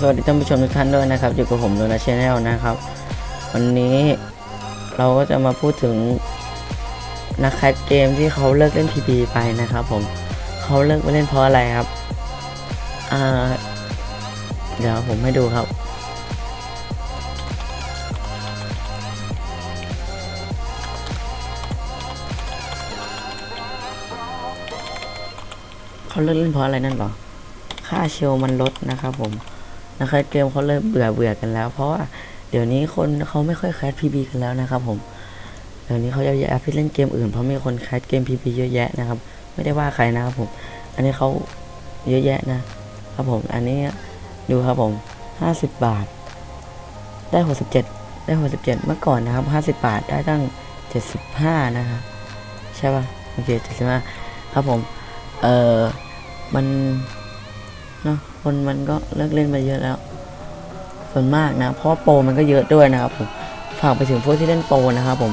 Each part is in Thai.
สวัสดีท่านผู้ชมทุกท่านด้วยนะครับ อยู่กับผมโดนาชแนลนะครับ วันนี้เราก็จะมาพูดถึงนักแคสเกมที่เขาเลิกเล่น PB ไปนะครับ ผมเขาเลิกไปเล่นเพราะอะไรครับอ่าเดี๋ยวผมให้ดูครับเขาเลิกเล่นเพราะอะไรนั่นหรอค่าเชลมันลดนะครับผม นะครับเกมเขาเริ่มเบื่อเบื่อกันแล้ว เพราะว่าเดี๋ยวนี้คนเขาไม่ค่อยแคสพีบีกันแล้วนะครับ ผมเดี๋ยวนี้เขาจะแยกไปเล่นเกมอื่นเพราะมีคนแคสเกมพีบีเยอะแยะนะครับ ไม่ได้ว่าใครนะครับผม อันนี้เขาเยอะแยะนะครับผม อันนี้ดูครับผมห้าสิบบาท ได้หกสิบเจ็ดได้หกสิบเจ็ดเมื่อก่อนนะครับห้าสิบบาทได้ตั้งเจ็ดสิบห้านะครับใช่ป่ะโอเคเจ็ดสิบห้าครับผม เออมันเนาะ คนมันก็เลิกเล่นไปเยอะแล้ว ส่วนมากนะ เพราะโปรมันก็เยอะด้วยนะครับผมฝากไปถึงพวกที่เล่นโปรนะครับผม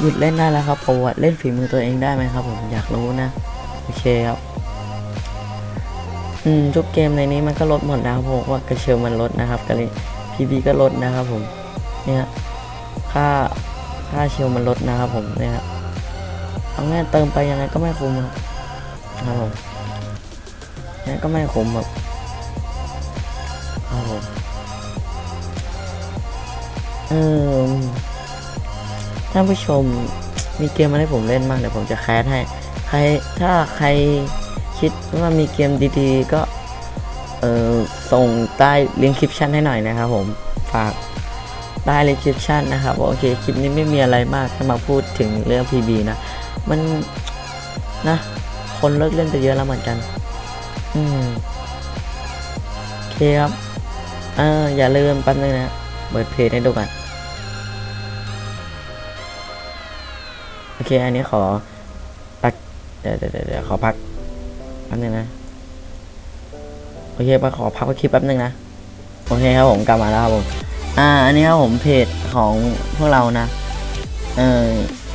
หยุดเล่นได้แล้วครับโปรเล่นฝีมือตัวเองได้ไหมครับ ผมอยากรู้นะโอเคครับอืมทุกเกมในนี้มันก็ลดหมดนะครับผมว่ากระเชลมันลดนะครับกระลยพีบีก็ลดนะครับผมเนี่ยค่าค่าเชลมันลดนะครับผมเนี่ยเอาง่ายเติมไปยังไงก็ไม่คุ้มครับครับผมนั่นก็ไม่คุ้มแบบ ครับผมเออท่านผู้ชมมีเกมอะไรให้ผมเล่นบ้างเดี๋ยวผมจะแคสให้ ใครถ้าใครคิดว่ามีเกมดีๆ ก็ เออส่งใต้ลิงก์คลิปชั่นให้หน่อยนะครับผม ฝากใต้ลิงก์คลิปชั่นนะครับ โอเค คลิปนี้ไม่มีอะไรมากจะมาพูดถึงเรื่อง PB นะ มันนะ คนเลิกเล่นไปเยอะแล้วเหมือนกัน อืม โอเคครับ เอออย่าลืมแป๊บนึงนะเปิดเพจให้ดูก่อนโอเค อันนี้ขอพักเดี๋ยวเดี๋ยวเดี๋ยวเดี๋ยวขอพักแป๊บนึงนะโอเคไปขอพักคลิปแป๊บนึงนะโอเคครับผมกลับมาแล้วครับผมอ่าอันนี้ครับผมเพจของพวกเรานะเออ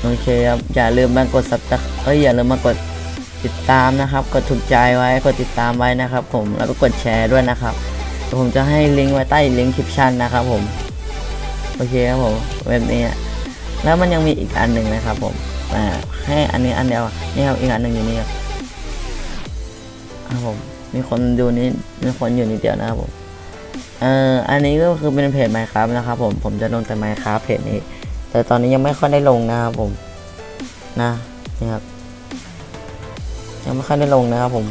โอเคครับอย่าลืมมากดซับสไครต์เอ้ยอย่าลืมมากดติดตามนะครับ กดถูกใจไว้กดติดตามไว้นะครับ ผมแล้วก็กดแชร์ด้วยนะครับ ผมจะให้ลิงก์ไว้ใต้ลิงก์คลิปชั่นนะครับผม โอเคครับผมเว็บนี้ แล้วมันยังมีอีกอันหนึ่งนะครับผมอ่ให้อันนี้อันเดียวนี่ครับอีกอันหนึ่งอยู่นี่ครับครับผมมีคนดูนี้มีคนอยู่นิดเดียวนะครับผมเอ่ออันนี้ก็คือเป็นเพจ Minecraft นะครับผมผมจะลงแต่ Minecraft เพจนี้ แต่ตอนนี้ยังไม่ค่อยได้ลงนะครับผมนะนี่ครับยังไม่ค่อยได้ลงนะครับผม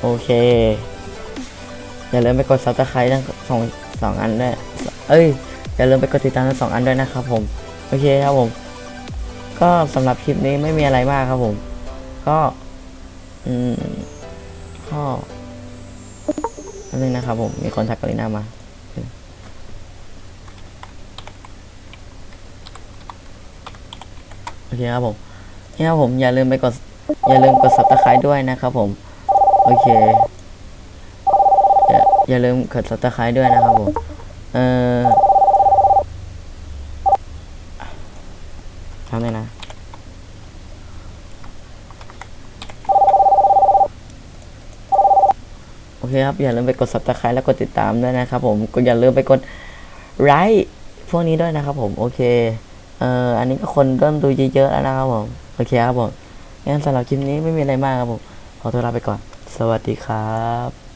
โอเค อย่าลืมไปกด subscribe ทั้งสองสองอันด้วย เอ้ย อย่าลืมไปกดติดตามทั้งสองอันด้วยนะครับผม โอเคครับผม ก็สำหรับคลิปนี้ไม่มีอะไรมากครับผม ก็ อืมก็อันนึงนะครับผม มีคนทักกลิน่ามาโอเคครับผมนี่ครับผมอย่าลืมไปกด อย่าลืมกด subscribe ด้วยนะครับผม โอเค อย่าลืมกด subscribe ด้วยนะครับผม เอ่อทำเลยนะ โอเคครับ อย่าลืมไปกด subscribe แล้วกดติดตามด้วยนะครับผมก็อย่าลืมไปกดไลค์พวกนี้ด้วยนะครับผม โอเค เอ่อ อันนี้ก็คนเริ่มดูเยอะๆแล้วนะครับผม โอเคครับผม งั้นสำหรับคลิปนี้ไม่มีอะไรมากครับผม ขอตัวลาไปก่อน สวัสดีครับ